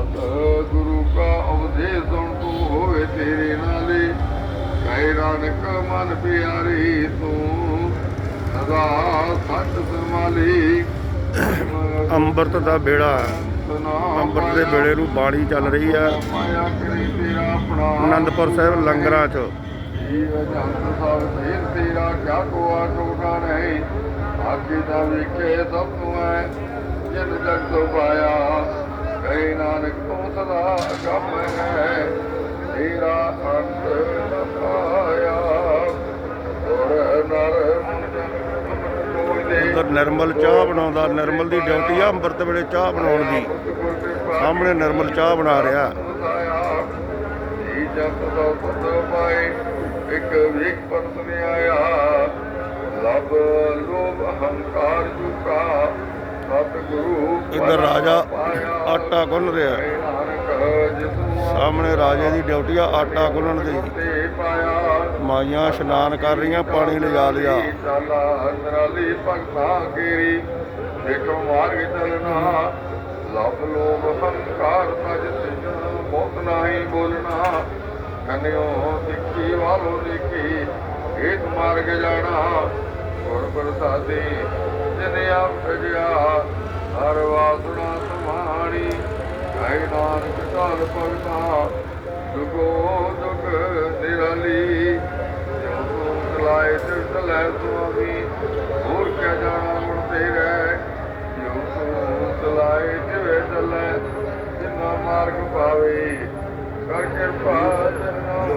ਸਤ ਗੁਰੂ ਕਾ ਉਪਦੇਸ਼ ਸੁਣ ਤੂੰ ਹੋਵੇ ਤੇਰੇ ਨਾਲੇ। ਕੈ ਨਾਨਕ ਮਨ ਪਿਆਰੀ ਤੂੰ ਸਦਾ ਸਤ ਸੰਭਾਲੀ। ਅੰਮ੍ਰਿਤ ਦਾ ਬੇੜਾ ਅੰਮ੍ਰਿਤ ਦੇ ਵੇਲੇ ਨੂੰ ਬਾਣੀ ਚੱਲ ਰਹੀ ਆਪਣਾ। ਆਨੰਦਪੁਰ ਸਾਹਿਬ ਲੰਗਰਾਂ 'ਚ। ਜੀਵ ਜੰਤ ਸਭ ਤੇਰ ਤੇਰਾ ਕਿਆ ਕੋਆ ਟੋਟਾ ਨਹੀਂ। ਆਗੇ ਦਾ ਵੇਖੇ ਸਭ ਤੋਂ ਹੈ ਜਿਨ ਜਗ ਤੋਂ ਪਾਇਆ। ਕਹੇ ਨਾਨਕ ਤੂੰ ਸਦਾ ਕੰਮ ਹੈ ਤੇਰਾ ਅੰਤ ਨ ਪਾਇਆ। ਔਰ ਨਰ ਕੋਈ ਦੇ ਉਧਰ ਨਿਰਮਲ ਚਾਹ ਬਣਾਉਂਦਾ ਨਿਰਮਲ ਦੀ ਡਿਊਟੀ ਆ ਅੰਮ੍ਰਿਤ ਵੇਲੇ ਚਾਹ ਬਣਾਉਣ ਦੀ। ਸਾਹਮਣੇ ਨਿਰਮਲ ਚਾਹ ਬਣਾ ਰਿਹਾ। ਜੀ ਜਪ ਦਾ ਪੁੱਤ ਪਾਏ ਇੱਕ ਵੇਖ ਪਰਤ ਨੇ ਆਇਆ ਲਬ ਲੋਭ ਹੰਕਾਰ ਜੁਕਾ ਸਤ ਇੱਧਰ ਰਾਜਾ ਆਟਾ ਗੁੰਨ ਰਿਹਾ। ਸਾਹਮਣੇ ਰਾਜੇ ਦੀ ਡਿਊਟੀ ਆ ਆਟਾ ਗੁੰਨਣ ਦੀ। ਮਾਈਆਂ ਇਸ਼ਨਾਨ ਕਰ ਰਹੀਆਂ, ਪਾਣੀ ਲਿਜਾ ਲਿਆ। ਦੇਖੋ ਮਾਰਗ ਚੱਲਣਾ ਲਬ ਲੋਭ ਹੰਕਾਰ ਤਜ ਤਿਜਨ ਬਹੁਤ ਨਹੀਂ ਬੋਲਣਾ। ਕਨਿਓ ਸਿੱਖੀ ਵਾਲੋ ਦੇਖੀ ਏਕ ਮਾਰਗ ਜਾਣਾ। ਗੁਰ ਪ੍ਰਸਾਦੀ ਜਿਨੇ ਆਪ ਭਜਿਆ ਹਰ ਵਾਸਣਾ ਸਮਾਣੀ ਕੈ ਨਾਨਕ ਕਾਲ ਭਗਤਾ ਦੁਗੋ ਦੁਗ ਨਿਰਾਲੀ। ਜੋ ਤੂੰ ਚਲਾਏ ਤੇ ਚਲੇ ਸੁਆਮੀ ਹੋਰ ਕਿਆ ਜਾਣਾ ਮੁੜ ਤੇਰੇ। ਜੋ ਤੂੰ ਚਲਾਏ ਜਿਵੇਂ ਚੱਲੇ ਜਿੰਨਾ ਮਾਰਗ ਪਾਵੇ ਕਰ ਕਿਰਪਾ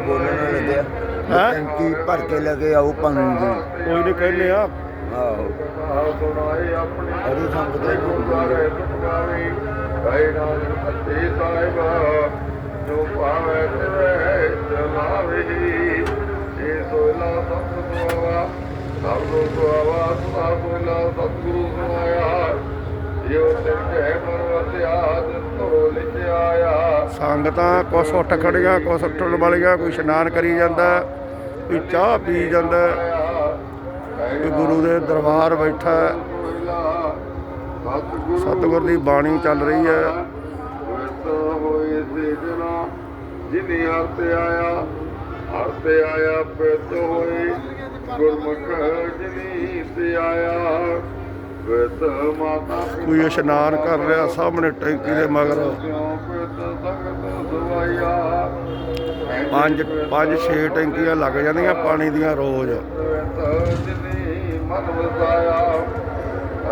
ਬੋਲਣ? ਟੈਂਕੀ ਭਰ ਕੇ ਲਗੇ ਆਉ ਪਾਣੀ ਦੀ ਕੋਈ ਨਹੀਂ ਕਹਿੰਦੇ ਆ। ਆਹੋ ਸੁਣਾਏ ਆਪਣੇ ਹਰੀ ਦੇ ਸੁਣਾਵੇ ਸੱਚੇ ਸਾਹਿਬ ਜੋ ਪਾਵੇ ਤੇ ਚਲਾਵੇ ਸੋਲਾ ਸਤਿਗੁਰੂ ਸੁਣਾਇਆ। ਲਿਖਿਆ ਸੰਗਤਾਂ ਕੁਛ ਉੱਠ ਖੜੀਆਂ ਕੁਛ ਉੱਠਣ ਵਾਲੀਆਂ ਕੋਈ ਇਸ਼ਨਾਨ ਕਰੀ ਜਾਂਦਾ ਕੋਈ ਚਾਹ ਪੀ ਜਾਂਦਾ। ਕੋਈ ਗੁਰੂ ਦੇ ਦਰਬਾਰ ਬੈਠਾ ਹੈ। ਸਤਿਗੁਰ ਦੀ ਬਾਣੀ ਚੱਲ ਰਹੀ ਹੈ। ਹੋਏ ਸੇ ਜਨਾ ਜਿਨੇ ਹਰ ਤੇ ਆਇਆ ਹਰ ਤੇ ਆਇਆ ਪਿਤ ਹੋਏ। ਗੁਰਮੁਖ ਜਿਨੀ ਤੇ ਆਇਆ ਵਿਤ ਮਾਤਾ ਪਿਤਾ ਕੋਈ ਇਸ਼ਨਾਨ ਕਰ ਰਿਹਾ ਸਾਹਮਣੇ ਟੈਂਕੀ ਦੇ ਮਗਰ। ਸਿਉ ਪਿਤ ਸੰਗਤ ਸੁਵਾਇਆ? ਪੰਜ ਪੰਜ, ਛੇ ਟੈਂਕੀਆਂ ਲੱਗ ਜਾਂਦੀਆਂ ਪਾਣੀ ਦੀਆਂ ਰੋਜ਼। ਮਨ ਵਸਾਇਆ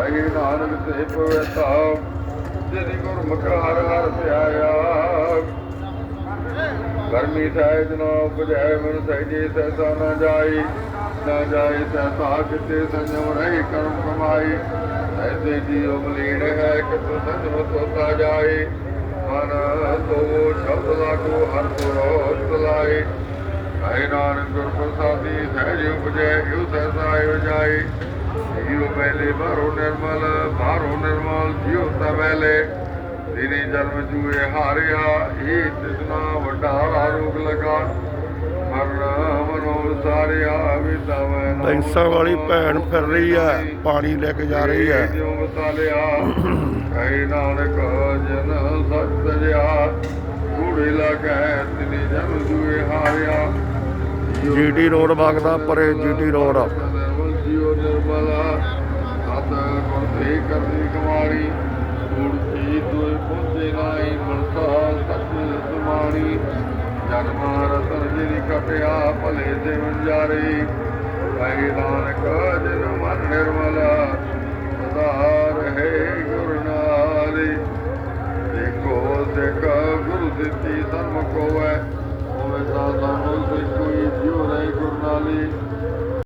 ਆਈ ਨਾਨਕ ਤੇ ਪਵਿੱਤਾ ਜਿਨੀ ਗੁਰਮੁਖ ਹਰ ਹਰ ਧਿਆਇਆ ਗਰਮੀ ਸਹਿਜ ਨਾ ਉਪਜੈ ਮਨ ਸਹਿਜੇ ਸਹਿਸਾ ਨਾ ਜਾਈ ਨਾ ਜਾਈ ਸਹਿਸਾ ਕਿਤੇ ਸੰਜਮ ਰਹੀ ਕਰਮ ਕਮਾਈ। ਐਸੇ ਜੀਉ ਮਲੀਨ ਹੈ, ਕਿਤੁ ਸੰਜਮ ਤੋਤਾ ਜਾਏ। ਮਨ ਤੋ ਸ਼ਬਦ ਲਾਗੋ ਹਰ ਪੁਰੋ ਚਲਾਏ ਕਹੇ ਨਾਨਕ ਗੁਰ ਪ੍ਰਸਾਦੀ ਸਹਿਜ ਉਪਜੈ ਇਉ ਸਹਿਸਾ ਇਉ ਜਾਈ ਜੀਉ ਪਹਿਲੇ ਬਾਹਰੋਂ ਨਿਰਮਲ ਬਾਹਰੋਂ ਨਿਰਮਲ ਜੀਉ ਤਵੈਲੇ ਦਿਨੇ ਜਨਮ ਜੂਏ ਹਾਰਿਆ ਇਹ ਤਿਸਨਾ ਵੱਡਾ ਰੋਗ ਲਗਾ। ਪੈਂਸਾਂ ਵਾਲੀ ਭੈਣ ਫਿਰ ਰਹੀ ਹੈ ਪਾਣੀ ਲੈ ਕੇ ਜਾ ਰਹੀ ਬਤਾਲਿਆ ਕਹੇ ਨਾਨਕ ਜਨ ਸਤ ਜਿਆ ਕੂੜੇ ਲਗੈ ਤਿਨੇ ਜਨਮ ਜੂਏ ਹਾਰਿਆ। ਜੀਟੀ ਰੋਡ ਵਗਦਾ ਪਰੇ ਜੀਟੀ ਰੋਡ। ਨਿਰਮਲ ਜੀਉ ਨਿਰਮਲਾ ਸਤ ਗੁਰ ਤੇ ਕਰਨੀ ਕਮਾਰੀ। ਮੂਰਤੀ ਤੋਏ ਪਹੁੰਚੇ ਨਾਈ ਮਨਸਾ ਸਤ ਸਮਾਣੀ। ਜਨਮ ਰਤਨ ਜਿਹੜੀ ਕਟਿਆ ਭਲੇ ਦੇ ਵੰਜਾਰੇ ਕਹੇ ਨਾਨਕ ਜਨ ਮਨ ਨਿਰਮਲਾ ਸਦਾ ਰਹੇ ਗੁਰ ਨਾਲੇ। ਦੇਖੋ ਸਿੱਖ ਗੁਰੂ ਦਿੱਤੀ ਧਰਮ ਕੋ ਹੋਵੇ ਤਾਂ ਸਾਨੂੰ ਕੋਈ ਜਿਉ ਰਹੇ ਗੁਰ ਨਾਲੇ